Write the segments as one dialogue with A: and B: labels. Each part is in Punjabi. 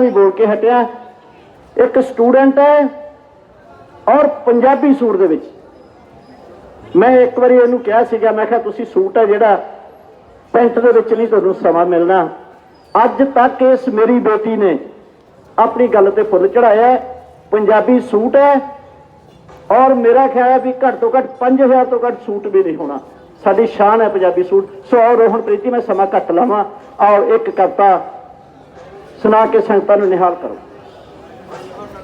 A: ਵੀ ਬੋਲ ਕੇ ਹਟਿਆ। ਇੱਕ ਸਟੂਡੈਂਟ ਹੈ ਔਰ ਪੰਜਾਬੀ ਸੂਟ ਦੇ ਵਿੱਚ। ਮੈਂ ਇੱਕ ਵਾਰੀ ਇਹਨੂੰ ਕਿਹਾ ਸੀਗਾ, ਮੈਂ ਕਿਹਾ, ਤੁਸੀਂ ਸੂਟ ਹੈ ਜਿਹੜਾ ਪੈਂਟ ਦੇ ਵਿੱਚ ਨਹੀਂ ਤੁਹਾਨੂੰ ਸਮਾਂ ਮਿਲਣਾ। ਅੱਜ ਤੱਕ ਇਸ ਮੇਰੀ ਬੇਟੀ ਨੇ ਆਪਣੀ ਗੱਲ ਤੇ ਫੁੱਲ ਚੜਾਇਆ ਪੰਜਾਬੀ ਸੂਟ ਹੈ ਔਰ ਮੇਰਾ ਖਿਆਲ ਹੈ ਵੀ ਘੱਟ ਤੋਂ ਘੱਟ 5000 ਤੋਂ ਘੱਟ ਸੂਟ ਵੀ ਨਹੀਂ ਹੋਣਾ। ਸਾਡੀ ਸ਼ਾਨ ਹੈ ਪੰਜਾਬੀ ਸੂਟ। ਸੋ ਔਰ ਰੋਹਨ ਪ੍ਰੀਤੀ, ਮੈਂ ਸਮਾਂ ਘੱਟ ਲਾਵਾਂ। ਔਰ ਇੱਕ ਕਵਿਤਾ ਸੁਣਾ ਕੇ ਸੰਗਤਾਂ ਨੂੰ ਨਿਹਾਲ ਕਰੋ।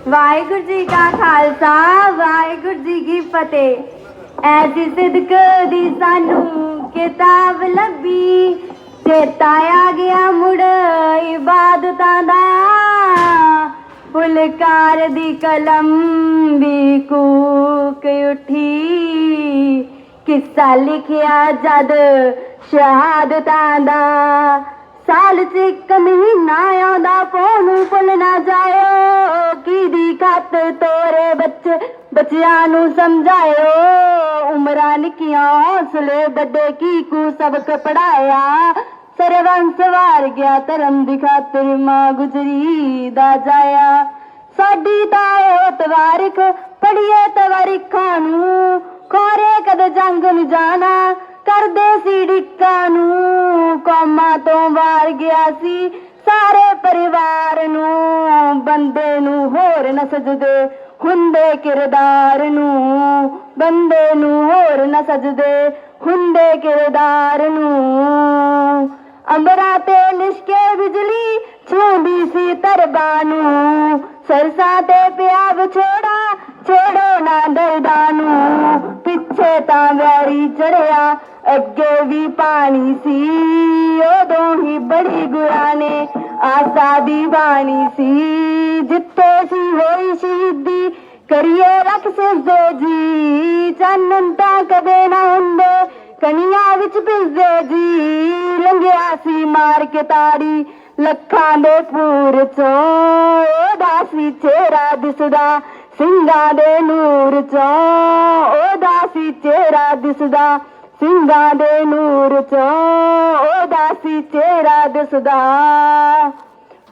B: ਵਾਹਿਗੁਰੂ ਜੀ ਕਾ ਖਾਲਸਾ, ਵਾਹਿਗੁਰੂ ਜੀ ਕੀ ਫਤਿਹ। ਐਸੀ ਸਿਦਕ ਦੀ ਸਾਨੂੰ ਕਿਤਾਬ ਲੱਭੀ, ਚੇਤਾ ਆ ਗਿਆ ਮੁੜ ਇਬਾਦਤਾਂ ਦਾ। ਫੁਲਕਾਰ ਦੀ ਕਲਮ ਵੀ ਕੂਕ ਉੱਠੀ। ਕਿੱਸਾ ਲਿਖਿਆ ਜਦ ਸ਼ਹਾਦਤਾਂ ਦਾ। ਸਾਲ ਚ ਇੱਕ ਮਹੀਨਾ ਆਉਂਦਾ ਪੋਨੂੰ ਭੁੱਲ ਨਾ ਜਾਇਓ। ਕਿਦੀ ਖਾਤਰ ਤੋਰੇ ਬੱਚੇ, ਬੱਚਿਆਂ ਨੂੰ ਸਮਝਾਇਓ। ਉਮਰਾਂ ਨਿੱਕੀਆਂ ਹੌਸਲੇ ਵੱਡੇ, ਕੀ ਕੂ ਸਬਕ ਪੜਾਇਆ ਸਰਵੰਸ ਵਾਰ ਗਿਆ ਧਰਮ ਦੀ ਖਾਤਰ ਮਾਂ ਗੁਜਰੀ ਦਾ ਜਾਇਆ। ਸਾਡੀ ਤਾਂ ਉਹ ਤਵਾਰਿਖ ਪੜੀਏ ਤਵਾਰਿਖਾਂ ਨੂੰ। ਕੋਰੇ ਕਦ ਜੰਗ ਨੂੰ ਜਾਣਾ। ਕਰਦੇ ਸੀ ਡਿੱਕਾਂ ਨੂੰ, ਕੌਮਾਂ ਤੋਂ ਵਾਰ ਗਿਆ ਸੀ। ਸਾਰੇ ਪਰਿਵਾਰ ਨੂੰ, ਬੰਦੇ ਨੂੰ ਹੋਰ ਨਾ ਸਜਦੇ। ਹੁੰਦੇ ਕਿਰਦਾਰ ਨੂੰ, ਬੰਦੇ ਨੂੰ ਹੋਰ ਨਾ ਸਜਦੇ। ਹੁੰਦੇ ਕਿਰਦਾਰ ਨੂੰ, ਅੰਬਰਾਂ ਤੇ ਲਿਸ਼ਕੇ ਬਿਜਲੀ ਛੂੰਦੀ ਸੀ ਤਰਬਾ ਨੂੰ। ਸਰਸਾ ਤੇ ਪਿਆ ਵਿਛੋੜਾ ਛੇੜੋ ਨਾ ਦਰਦਾਂ ਨੂੰ। ਪਿੱਛੇ ਤਾਂ ਵੈਰੀ ਚੜਿਆ, ਅੱਗੇ ਵੀ ਪਾਣੀ ਸੀ। ਉਦੋਂ ਹੀ ਬੜੀ ਗੁਰਾਂ ਨੇ ਆਸਾ ਦੀ ਬਾਣੀ ਸੀ। ਜਿੱਥੇ ਸੀ ਹੋਈ ਸ਼ਹੀਦੀ, ਕਰੀਏ ਰੱਖ ਸਜਦੇ ਜੀ। ਚਾਨਣ ਤਾਂ ਕਦੇ ਨਾ ਹੁੰਦੇ, ਕਣੀਆਂ ਵਿੱਚ ਪਿਸਦੇ ਜੀ। ਲੰਘਿਆ ਸੀ ਮਾਰ ਕੇ ਤਾੜੀ, ਲੱਖਾਂ ਦੇ ਪੂਰ ਚੋਂ। ਉਹਦਾ ਸੀ ਚਿਹਰਾ ਦਿਸਦਾ ਸਿੰਘਾਂ ਦੇ ਨੂਰ ਚੋਂ ਉਹਦਾ ਸੀ ਚਿਹਰਾ ਦਿਸਦਾ। ਸਿੰਘਾਂ ਦੇ ਨੂਰ ਚੋਂ ਉਹਦਾ ਸੀ ਚਿਹਰਾ ਦਿਸਦਾ।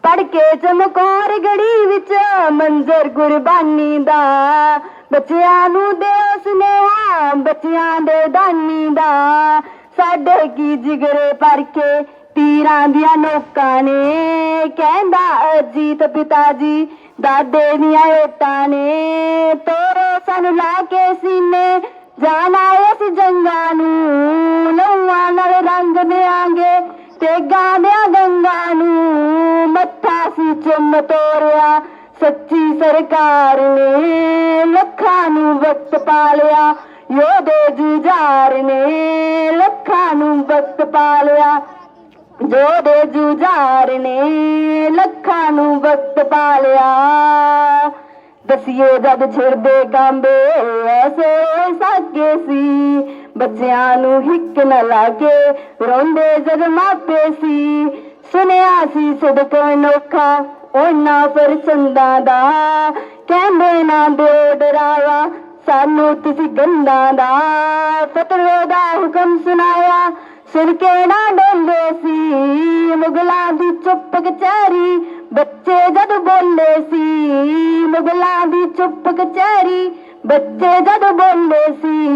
B: ਪੜ ਕੇ ਚਮਕੌਰ ਗੜੀ ਵਿੱਚ ਮੰਜ਼ਰ ਗੁਰਬਾਨੀ ਦਾ। ਬੱਚਿਆਂ ਨੂੰ ਦੇ ਸੁਨੇਹਾ, ਬੱਚਿਆਂ ਦੇ ਦਾਨੀ ਦਾ। ਸਾਡੇ ਕੀ ਜਿਗਰੇ ਪਰ ਕੇ ਤੀਰਾਂ ਦੀਆਂ ਲੋਕਾਂ ਨੇ, ਕਹਿੰਦਾ ਅਜੀਤ ਪਿਤਾ ਜੀ, ਦਾਦੇ ਦੀਆਂ ਓਟਾਂ ਨੇ, ਤੋਰੇ ਸਨ ਲਾ ਕੇ ਸੀਨੇ, ਜਾਣਾ ਇਸ ਜੰਗਾਂ ਨੂੰ ਲਊਆਂ ਨਾਲ ਰੰਗ ਦਿਆਂਗੇ ਤੇ ਗਾਂਦਿਆਂ ਗੰਗਾ ਨੂੰ, ਮੱਥਾ ਸੀ ਚੁੰਮ ਤੋਰਿਆ, ਸੱਚੀ ਸਰਕਾਰ ਨੇ ਲੱਖਾਂ ਨੂੰ ਵਕਤ ਪਾਲਿਆ, ਯੋਧੇ ਜੁਝਾਰ ਨੇ ਲੱਖਾਂ ਨੂੰ ਵਕਤ ਪਾਲਿਆ। ਜੋ ਦੇ ਜੁਝਾਰ ਨੇ ਲੱਖਾਂ ਨੂੰ ਵਕਤ ਪਾਲਿਆ। ਦਸੀਏ ਜਦ ਛਿੜਦੇ ਗਾਂਬੇ ਐਸੇ ਸਾਗੇ ਸੀ। ਬੱਚਿਆਂ ਨੂੰ ਹਿੱਕ ਨਾ ਕੇ ਰੋਂਦੇ ਜਦ ਮਾਪੇ ਸੀ। ਸੁਨਿਆ ਸੀ ਸਦਕ ਨੋਖਾ ਉਹਨਾਂ ਫਿਰ ਚੰਦਾ ਦਾ। ਕਹਿੰਦੇ ਨਾ ਦਿਓ ਡਰਾਵਾ, ਸਾਨੂੰ ਤੁਸੀਂ ਗੰਦਾ ਦਾ। ਫਤਵੇ ਦਾ ਹੁਕਮ ਸੁਣਾਇਆ ਸੁਣ ਕੇ ਨਾ ਡੋਲੇ ਸੀ। ਮੁਗਲਾਂ ਦੀ ਚੁੱਪ ਕਚਹਿਰੀ, ਬੱਚੇ ਜਦ ਬੋਲੇ ਸੀ। ਮੁਗਲਾਂ ਦੀ ਚੁੱਪ ਕਚਹਿਰੀ, ਬੱਚੇ ਜਦ ਬੋਲੇ ਸੀ।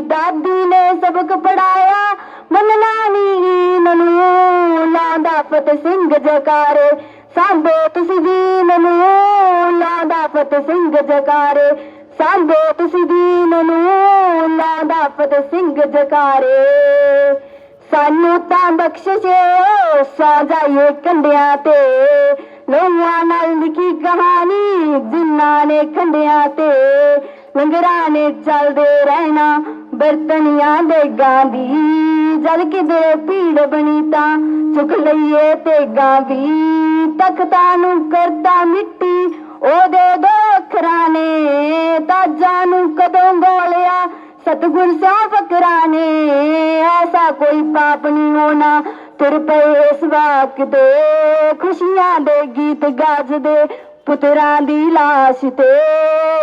B: ਦਾਦੀ ਨੇ ਸਬਕ ਪੜਾਇਆ ਮੰਨਣਾ ਨਹੀਂ ਮਨੂੰ। ਲਾਦਾ ਫਤਿਹ ਸਿੰਘ ਜਕਾਰੇ, ਸਾਂਭੋ ਤੁਸੀਂ ਦੀਨ ਨੂੰ। ਲਾਦਾ ਫਤਿਹ ਸਿੰਘ ਜਕਾਰੇ, ਸਾਂਭੋ ਤੁਸੀਂ ਦੀਨ ਨੂੰ। ਲਾਦਾ ਫਤਿਹ ਸਿੰਘ ਜਕਾਰੇ। ਸਾਨੂੰ ਤਾਂ ਬਖਸ਼ਿਸ਼ੇ ਸਾ ਜਾਈਏ ਕੰਡਿਆਂ ਤੇ। ਲੋਹਾਂ ਨਾਲ ਲਿਖੀ ਕਹਾਣੀ ਜਿਨ੍ਹਾਂ ਨੇ ਖੰਡਿਆਂ ਤੇ। ਲੰਗਰਾਂ ਨੇ ਚੱਲਦੇ ਰਹਿਣਾ, ਬਰਤਨੀਆਂ ਦੇ ਗਾਂਦੀ ਜਲ ਕਿਤੇ ਭੀੜ ਬਣੀ ਤਾਂ ਚੁੱਕ ਲਈਏ ਤੇ ਗਾਵੀ ਤਖਤਾਂ ਨੂੰ ਕਰਦਾ ਮਿੱਟੀ, ਉਹਦੇ ਦੋ ਅੱਖਰਾਂ ਨੇ। ਤਾਜਾਂ ਨੂੰ ਕਦੋਂ ਗੋਲਿਆ, ਸਤਗੁਰ ਸਾਹਿਬ ਫਕਰਾਂ ਨੇ ਕੋਈ ਪਾਪ ਨਹੀਂ ਹੋਣਾ। ਤੁਰ ਪਏ ਇਸ ਵਾਕ ਤੇ, ਖੁਸ਼ੀਆਂ ਦੇ ਗੀਤ ਗੱਜਦੇ। ਪੁੱਤਰਾਂ ਦੀ ਲਾਸ਼ ਤੇ,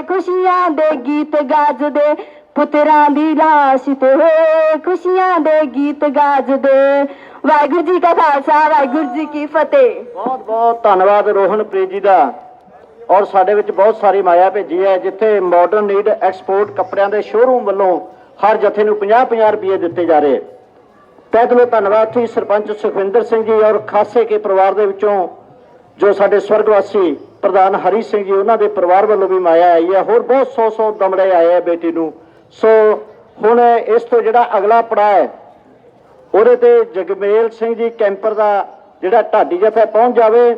B: ਖੁਸ਼ੀਆਂ ਦੇ ਗੀਤ ਗੱਜਦੇ। ਪੁੱਤਰਾਂ ਦੀ ਲਾਸ਼ ਤੇ, ਖੁਸ਼ੀਆਂ ਦੇ ਗੀਤ ਗੱਜਦੇ। ਵਾਹਿਗੁਰੂ ਜੀ ਕਾ ਖਾਲਸਾ, ਵਾਹਿਗੁਰੂ ਜੀ ਕੀ ਫਤਿਹ।
A: ਬਹੁਤ ਬਹੁਤ ਧੰਨਵਾਦ ਰੋਹਨਪ੍ਰੀਤ ਜੀ ਦਾ। ਔਰ ਸਾਡੇ ਵਿੱਚ ਬਹੁਤ ਸਾਰੀ ਮਾਇਆ ਭੇਜੀ ਹੈ, ਜਿੱਥੇ ਮਾਡਰਨ ਨੀਡ ਐਕਸਪੋਰਟ ਕੱਪੜਿਆਂ ਦੇ ਸ਼ੋਰੂਮ ਵੱਲੋਂ ਹਰ ਜਥੇ ਨੂੰ 50-50 ਰੁਪਏ ਦਿੱਤੇ ਜਾ ਰਹੇ। ਤਹਿ ਦਿਲੋਂ ਧੰਨਵਾਦ ਜੀ ਸਰਪੰਚ ਸੁਖਵਿੰਦਰ ਸਿੰਘ ਜੀ ਔਰ ਖਾਸੇ ਕੇ ਪਰਿਵਾਰ ਦੇ ਵਿੱਚੋਂ ਜੋ ਸਾਡੇ ਸਵਰਗਵਾਸੀ ਪ੍ਰਧਾਨ ਹਰੀ ਸਿੰਘ ਜੀ, ਉਹਨਾਂ ਦੇ ਪਰਿਵਾਰ ਵੱਲੋਂ ਵੀ ਮਾਇਆ ਆਈ ਹੈ। ਹੋਰ ਬਹੁਤ ਸੌ ਸੌ ਦਮੜੇ ਆਏ ਆ ਬੇਟੀ ਨੂੰ। ਸੋ ਹੁਣ ਇਸ ਤੋਂ ਜਿਹੜਾ ਅਗਲਾ ਪੜਾਅ ਹੈ, ਉਹਦੇ ਤੇ ਜਗਮੇਲ ਸਿੰਘ ਜੀ ਕੈਂਪਰ ਦਾ ਜਿਹੜਾ ਢਾਡੀ ਜਥਾ ਪਹੁੰਚ ਜਾਵੇ।